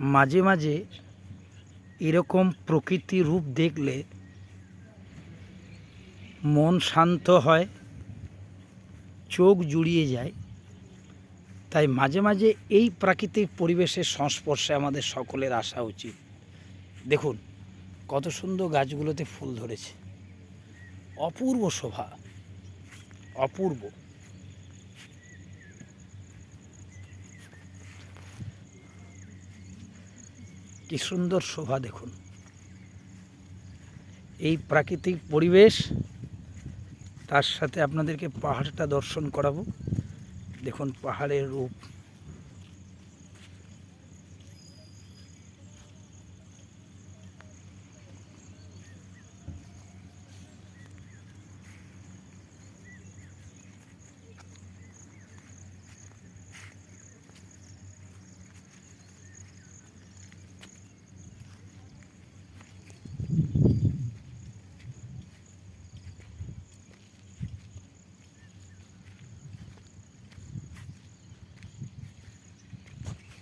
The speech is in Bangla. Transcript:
মাঝে মাঝে এরকম প্রকৃতি রূপ দেখলে মন শান্ত হয়, চোখ জুড়িয়ে যায়। তাই মাঝে মাঝে এই প্রাকৃতিক পরিবেশের সংস্পর্শে আমাদের সকলের আসা উচিত। দেখুন, কত সুন্দর গাছগুলোতে ফুল ধরেছে। অপূর্ব শোভা, অপূর্ব। কি সুন্দর শোভা দেখুন। এই প্রাকৃতিক পরিবেশ, তার সাথে আপনাদেরকে পাহাড়টা দর্শন করাবো। দেখুন পাহাড়ের রূপ।